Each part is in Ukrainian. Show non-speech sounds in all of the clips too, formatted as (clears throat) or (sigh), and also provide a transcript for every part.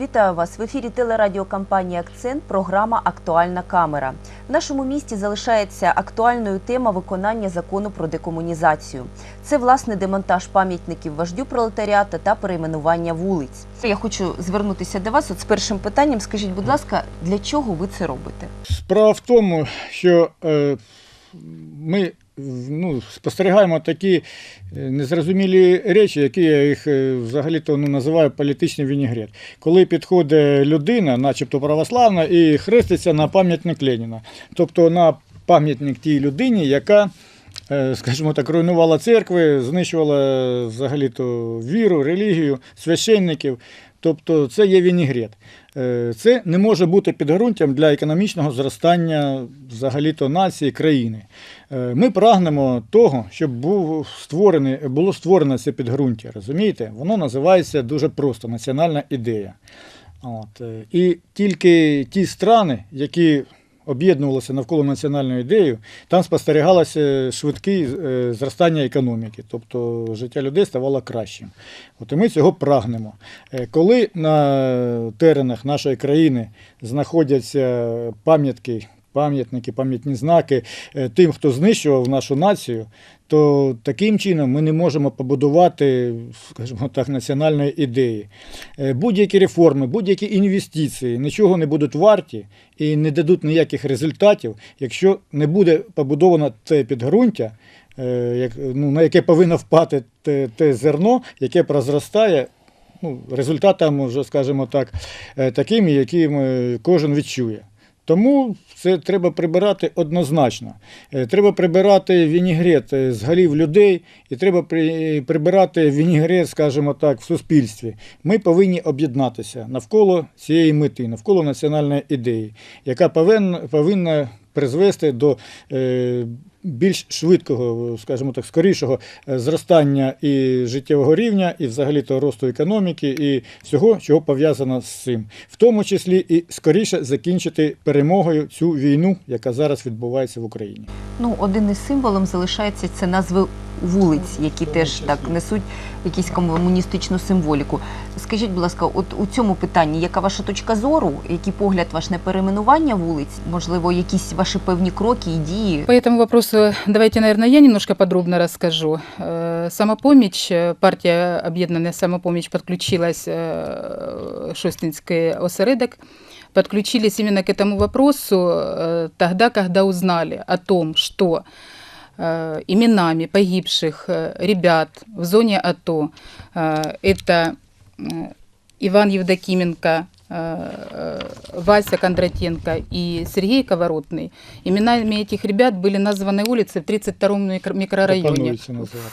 Вітаю вас в ефірі телерадіокампанії Акцент. Програма Актуальна камера. В нашому місті залишається актуальною тема виконання закону про декомунізацію. Це власне демонтаж пам'ятників вождю пролетаріата та перейменування вулиць. Я хочу звернутися до вас от з першим питанням. Скажіть, будь ласка, для чого ви це робите? Справа в тому, що е, ми ну, спостерігаємо такі е, незрозумілі речі, які я їх е, взагалі-то ну, називаю політичний вінігрет. Коли підходить людина, начебто православна, і хреститься на пам'ятник Леніна. Тобто на пам'ятник тій людині, яка е, скажімо так, руйнувала церкви, знищувала взагалі-то віру, релігію, священників. Тобто це є вінігрет. Е, Це не може бути підґрунтям для економічного зростання взагалі-то нації, країни. Е, Ми прагнемо того, щоб був створений, було створено це підґрунтя. Розумієте? Воно називається дуже просто національна ідея. От. е, І тільки ті страни, які об'єднувалися навколо національної ідеї, там спостерігалося швидке зростання економіки, тобто життя людей ставало кращим. От і ми цього прагнемо. Е, Коли на теренах нашої країни знаходяться пам'ятки, пам'ятники, пам'ятні знаки е, тим, хто знищував нашу націю, то таким чином ми не можемо побудувати, скажімо так, національної ідеї. Е, Будь-які реформи, будь-які інвестиції нічого не будуть варті і не дадуть ніяких результатів, якщо не буде побудовано це підґрунтя, е, ну, на яке повинно впати те, те зерно, яке прозростає ну, результатом, вже, скажімо так, е, такими, е, кожен відчує. Тому це треба прибирати однозначно. Е, Треба прибирати вінігрет е, з голів людей, і треба при- прибирати вінігрет, скажімо так, в суспільстві. Ми повинні об'єднатися навколо цієї мети, навколо національної ідеї, яка повинна призвести до е, більш швидкого, скажімо так, скорішого е, зростання і життєвого рівня, і взагалі то росту економіки, і всього, чого пов'язано з цим, в тому числі і скоріше закінчити перемогою цю війну, яка зараз відбувається в Україні. Ну, один із символом залишається це назви вулиць, які теж числі. так несуть якусь комуністичну символіку. Скажіть, будь ласка, от у цьому питанні, яка ваша точка зору, який погляд ваш на перейменування вулиць, можливо, якісь ваші певні кроки і дії? По этому вопросу давайте, наверное, я немножко подробно расскажу. Э, Самопомощь, э, партия Объединенная Самопомощь подключилась, э, Шостинский осередок, подключились именно к этому вопросу э, тогда, когда узнали о том, что э, именами погибших э, ребят в зоне АТО э, это э, Иван Евдокименко, э, э, Вася Кондратенко и Сергей Коворотный. Именами этих ребят были названы улицы в 32-м микро- микрорайоне.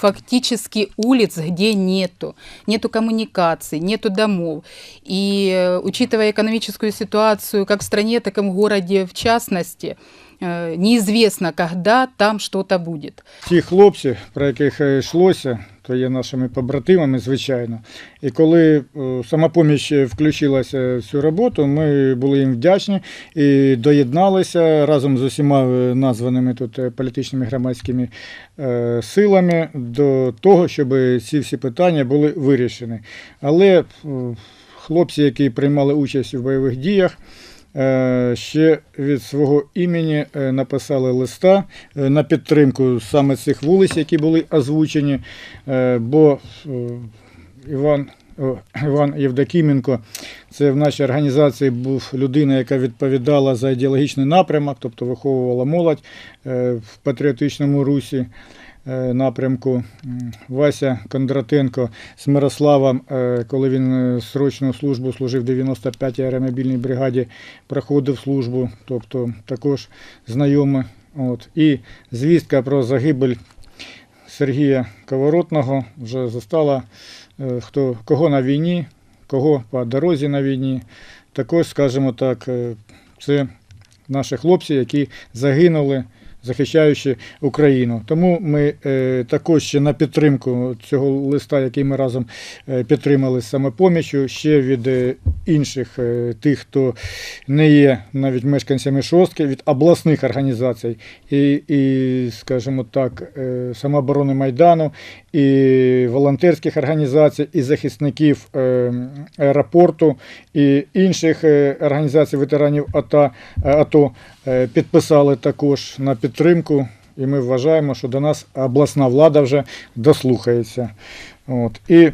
Фактически улиц, где нету. Нету коммуникаций, нету домов. И э, учитывая экономическую ситуацию как в стране, так и в городе в частности, э, неизвестно, когда там что-то будет. Ті хлопці, про яких е, йшлося, то є нашими побратимами, звичайно. І коли е, самопоміч включилася в цю роботу, ми були їм вдячні і доєдналися разом з усіма е, названими тут е, політичними громадськими е, силами до того, щоб ці всі питання були вирішені. Але е, хлопці, які приймали участь у бойових діях, е, ще від свого імені е, написали листа е, на підтримку саме цих вулиць, які були озвучені, е, бо е, Іван. Іван Євдокіменко, це в нашій організації був людина, яка відповідала за ідеологічний напрямок, тобто виховувала молодь е, в патріотичному русі е, напрямку. Вася Кондратенко з Мирославом, е, коли він е, срочну службу служив в 95-й аеромобільній бригаді, проходив службу, тобто також знайомі. От. І звістка про загибель Сергія Коворотного вже застала е, хто, кого на війні, кого по дорозі на війні. Також, скажімо так, е, це наші хлопці, які загинули захищаючи Україну. Тому ми е, також ще на підтримку цього листа, який ми разом е, підтримали з самопоміччю, ще від е, інших тих, хто не є навіть мешканцями шостки, від обласних організацій і, і скажімо так, самооборони Майдану, і волонтерських організацій, і захисників аеропорту, і інших організацій ветеранів АТО, АТО підписали також на підтримку. І ми вважаємо, що до нас обласна влада вже дослухається. От. І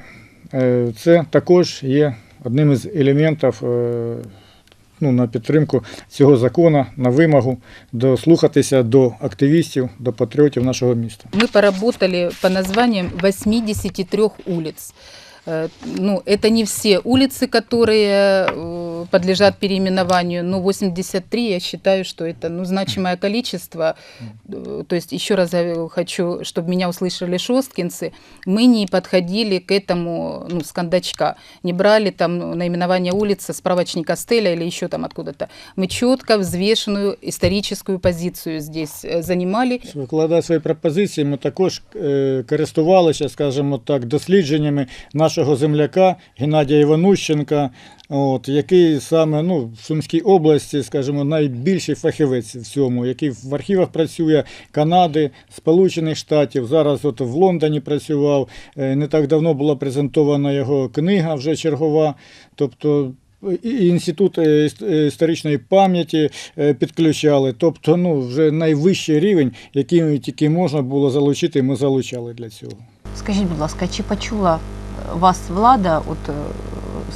е, це також є одним із елементів е, ну, на підтримку цього закону, на вимогу дослухатися до активістів, до патріотів нашого міста. Мы поработали по названиям 83 улиц. Э, Ну, это не все улицы, которые э, подлежат переименованию, но 83, я считаю, что это ну, значимое количество. Э, То есть, еще раз я хочу, чтобы меня услышали шосткинцы, мы не подходили к этому ну, с кондачка, не брали там ну, наименование улицы, справочника Стеля или еще там откуда-то. Мы четко взвешенную историческую позицию здесь э, занимали. Викладати свої пропозиції, ми також е, користувалися, скажімо так, дослідженнями нашого земляка Геннадія Іванущенка, от, який саме ну, в Сумській області, скажімо, найбільший фахівець в цьому, який в архівах працює Канади, Сполучених Штатів. Зараз от в Лондоні працював. Е, Не так давно була презентована його книга вже чергова. Тобто інститут е, е, історичної пам'яті підключали. Тобто, ну, вже найвищий рівень, який тільки можна було залучити, ми залучали для цього. Скажіть, будь ласка, чи почула вас влада от, е,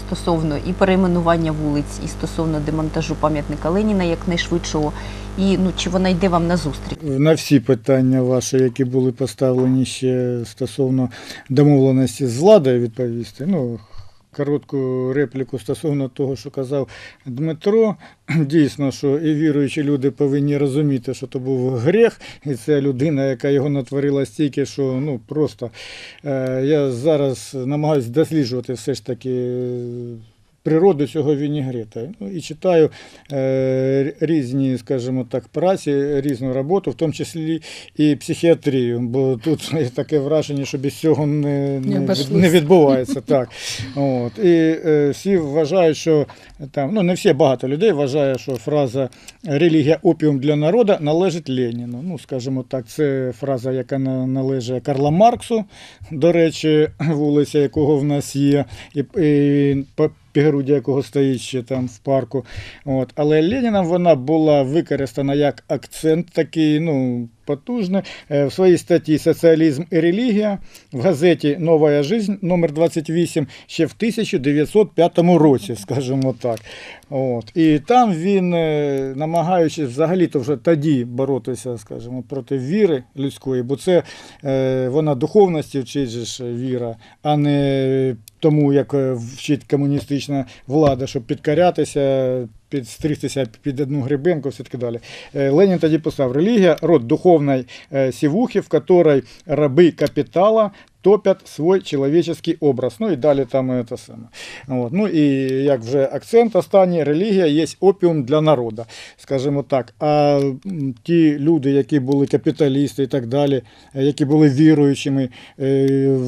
стосовно і перейменування вулиць, і стосовно демонтажу пам'ятника Леніна якнайшвидшого, і ну, чи вона йде вам на зустріч? На всі питання ваші, які були поставлені ще стосовно домовленості з владою відповісти. Ну, коротку репліку стосовно того, що казав Дмитро. (clears throat) Дійсно, що і віруючі люди повинні розуміти, що то був гріх, і це людина, яка його натворила стільки, що ну просто е, я зараз намагаюся досліджувати все ж таки. Природу цього вінігрета. Ну, і читаю е, різні, скажімо так, праці, різну роботу, в тому числі і психіатрію, бо тут таке враження, що без цього не, Не не, не відбувається. Так. От. І е, всі вважають, що там, ну не всі, багато людей вважає, що фраза релігія опіум для народу належить Леніну. Ну, скажімо так, це фраза, яка на- належить Карла Марксу, до речі, вулиця якого в нас є, і, і по підґруддя якого стоїть ще там в парку. От. Але Леніном вона була використана як акцент такий, ну, потужний. Е, В своїй статті Соціалізм і релігія в газеті Нова жизнь номер 28 ще в 1905 році, скажімо так. От. І там він, е, намагаючись взагалі-то вже тоді боротися, скажімо, проти віри людської, бо це е, вона духовності вчить же ж віра, а не тому, як е, вчить комуністична влада, щоб підкорятися, підстригтися під одну грибенку, все таки далі. Е, Ленін тоді писав: релігія род духовної е, сівухи, в которой раби капітала топять свой человеческий образ. Ну і далі там це саме. От. Ну і як вже акцент останній, релігія є опіум для народу, скажімо так. А ті люди, які були капіталісти і так далі, е, які були віруючими, е,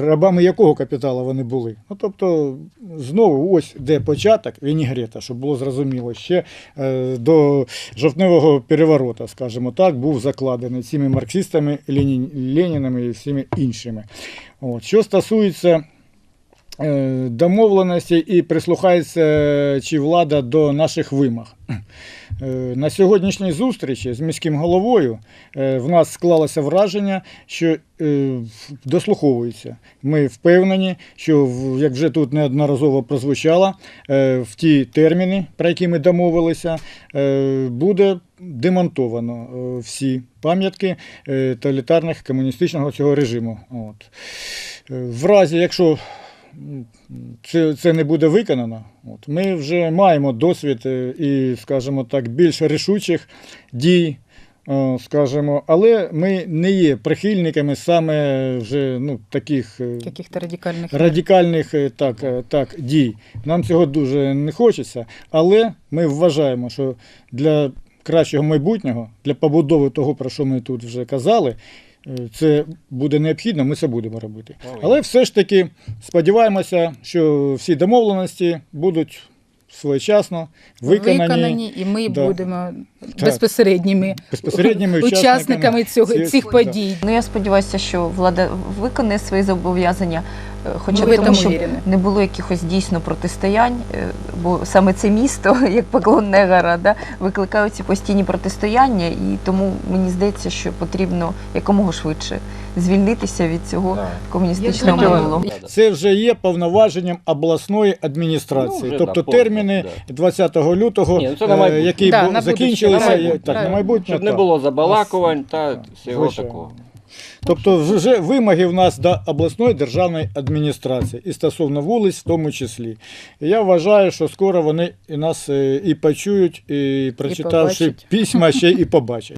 рабами якого капіталу вони були? Ну тобто, знову ось де початок вінігрета, щоб було зрозуміло, ще е, до жовтневого переворота, скажімо так, був закладений цими марксистами, Ленін, Ленінами і всіми іншими. От. Що стосується домовленості і прислухається е, чи влада до наших вимог. Е, На сьогоднішній зустрічі з міським головою е, в нас склалося враження, що е, дослуховуються. Ми впевнені, що як вже тут неодноразово прозвучало, е, в ті терміни, про які ми домовилися, е, буде демонтовано е, всі пам'ятки е, тоталітарних комуністичного цього режиму. От. Е, В разі, якщо це, це не буде виконано, от, ми вже маємо досвід е, і, скажімо так, більш рішучих дій. е, Скажімо, але ми не є прихильниками саме вже ну, таких е, радикальних е, так, так, дій. Нам цього дуже не хочеться, але ми вважаємо, що для кращого майбутнього, для побудови того, про що ми тут вже казали, це буде необхідно, ми це будемо робити. Але все ж таки сподіваємося, що всі домовленості будуть своєчасно виконані, виконані, і ми Да. будемо безпосередніми безпосередніми учасниками цього, цих подій. Ну я сподіваюся, що влада виконає свої зобов'язання, хоча Ми б тому, щоб не було якихось дійсно протистоянь, е, бо саме це місто, (laughs) як поклон Негара, да, викликають ці постійні протистояння, і тому мені здається, що потрібно якомога швидше звільнитися від цього комуністичного минулого. Це вже є повноваженням обласної адміністрації. Ну, тобто наповнено, терміни да. 20 лютого, Ні, ну на е, які Да, бу- на закінчилися, на майбутнє, так, на майбутнє. Щоб не було забалакувань та всього Звичайно. такого. Тобто вже вимоги в нас до обласної державної адміністрації і стосовно вулиць в тому числі. Я вважаю, що скоро вони і нас е, і почують, і прочитавши і письма, ще і побачать.